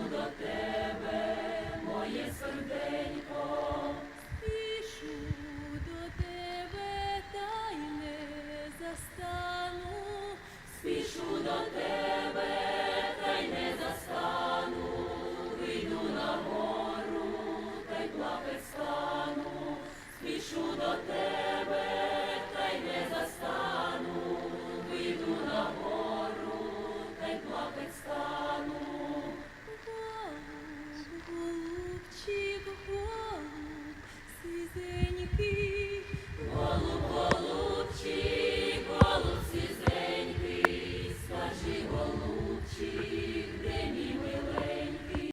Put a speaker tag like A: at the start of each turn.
A: до тебе, моє серденько, спішу до тебе, та й не застану, спішу до тебе, та й не застану, вийду на гору, та й плакать стану, спішу до тебе, та й не застану, вийду на гору, та й плакать стану. Amazing.